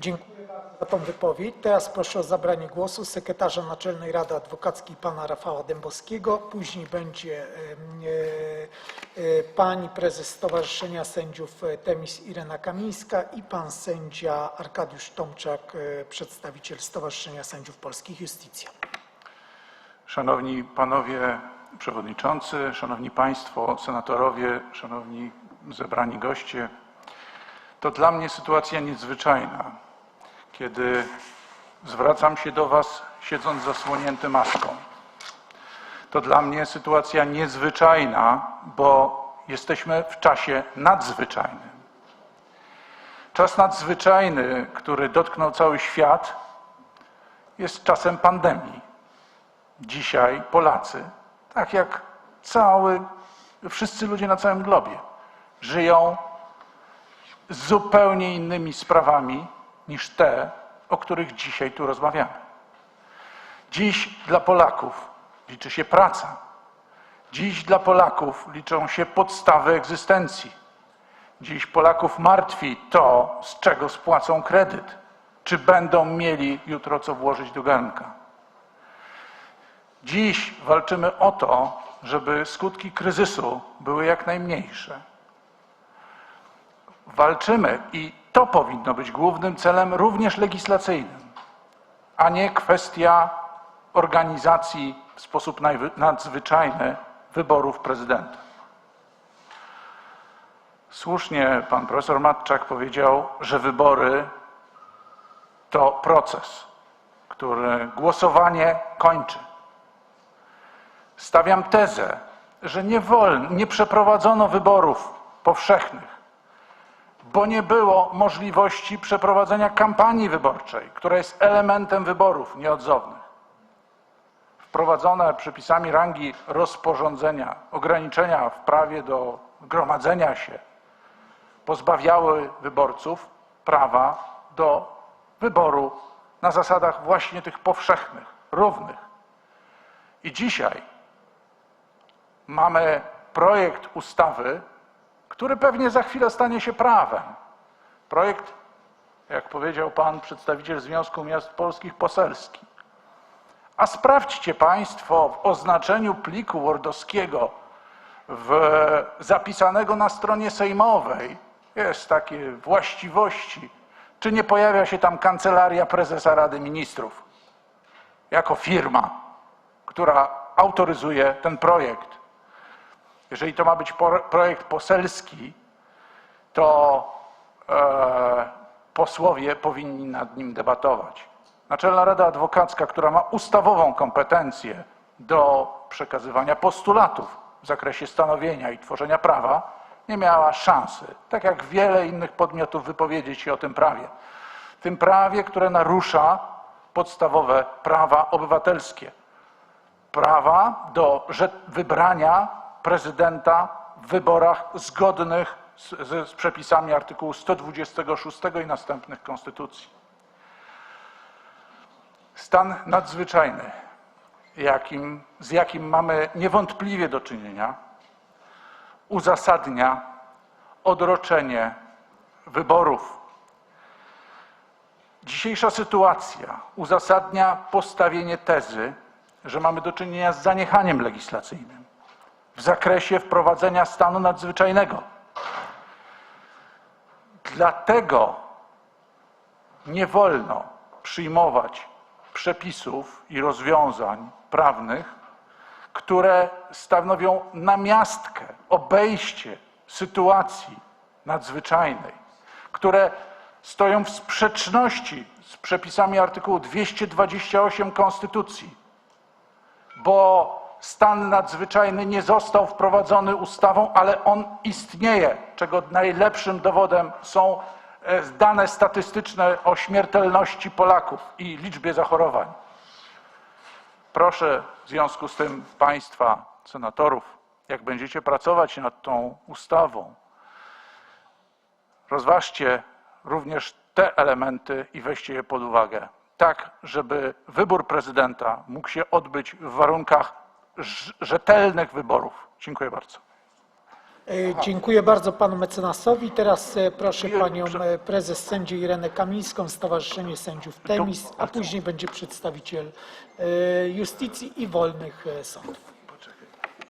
Dziękuję bardzo za tą wypowiedź. Teraz proszę o zabranie głosu sekretarza Naczelnej Rady Adwokackiej pana Rafała Dębowskiego. Później będzie e, e, pani prezes Stowarzyszenia Sędziów e, Temis Irena Kamińska i pan sędzia Arkadiusz Tomczak, e, przedstawiciel Stowarzyszenia Sędziów Polskich Justicja. Szanowni Panowie Przewodniczący, Szanowni Państwo Senatorowie, Szanowni zebrani goście, to dla mnie sytuacja niezwyczajna, kiedy zwracam się do Was siedząc zasłonięty maską. To dla mnie sytuacja niezwyczajna, bo jesteśmy w czasie nadzwyczajnym. Czas nadzwyczajny, który dotknął cały świat, jest czasem pandemii dzisiaj Polacy, tak jak cały, wszyscy ludzie na całym globie, żyją zupełnie innymi sprawami niż te, o których dzisiaj tu rozmawiamy. Dziś dla Polaków liczy się praca. Dziś dla Polaków liczą się podstawy egzystencji. Dziś Polaków martwi to, z czego spłacą kredyt. Czy będą mieli jutro co włożyć do garnka. Dziś walczymy o to, żeby skutki kryzysu były jak najmniejsze. Walczymy i to powinno być głównym celem również legislacyjnym, a nie kwestia organizacji w sposób nadzwyczajny wyborów prezydenta. Słusznie pan profesor Matczak powiedział, że wybory to proces, który głosowanie kończy. Stawiam tezę, że nie wolno, nie przeprowadzono wyborów powszechnych, bo nie było możliwości przeprowadzenia kampanii wyborczej, która jest elementem wyborów nieodzownych. Wprowadzone przepisami rangi rozporządzenia ograniczenia w prawie do gromadzenia się pozbawiały wyborców prawa do wyboru na zasadach właśnie tych powszechnych, równych. I dzisiaj mamy projekt ustawy, który pewnie za chwilę stanie się prawem. Projekt, jak powiedział pan przedstawiciel Związku Miast Polskich, poselski. A sprawdźcie Państwo w oznaczeniu pliku wordowskiego w, zapisanego na stronie sejmowej jest takie właściwości, czy nie pojawia się tam kancelaria prezesa Rady Ministrów jako firma, która autoryzuje ten projekt. Jeżeli to ma być projekt poselski, to e, posłowie powinni nad nim debatować. Naczelna Rada Adwokacka, która ma ustawową kompetencję do przekazywania postulatów w zakresie stanowienia i tworzenia prawa, nie miała szansy, tak jak wiele innych podmiotów, wypowiedzieć się o tym prawie. Tym prawie, które narusza podstawowe prawa obywatelskie prawa do wybrania prezydenta w wyborach zgodnych z, z, z przepisami artykułu 126 i następnych Konstytucji. Stan nadzwyczajny, jakim, z jakim mamy niewątpliwie do czynienia, uzasadnia odroczenie wyborów Dzisiejsza sytuacja uzasadnia postawienie tezy, że mamy do czynienia z zaniechaniem legislacyjnym w zakresie wprowadzenia stanu nadzwyczajnego. Dlatego nie wolno przyjmować przepisów i rozwiązań prawnych, które stanowią namiastkę, obejście sytuacji nadzwyczajnej, które stoją w sprzeczności z przepisami artykułu 228 Konstytucji, bo stan nadzwyczajny nie został wprowadzony ustawą, ale on istnieje, czego najlepszym dowodem są e, dane statystyczne o śmiertelności Polaków i liczbie zachorowań. Proszę w związku z tym Państwa, senatorów, jak będziecie pracować nad tą ustawą, rozważcie również te elementy i weźcie je pod uwagę. Tak, żeby wybór prezydenta mógł się odbyć w warunkach rzetelnych wyborów. Dziękuję bardzo. E, Dziękuję bardzo panu mecenasowi. Teraz e, proszę panią e, prezes sędzię Irenę Kamińską, Stowarzyszenie Sędziów Temis, a później będzie przedstawiciel Justicji i Wolnych Sądów.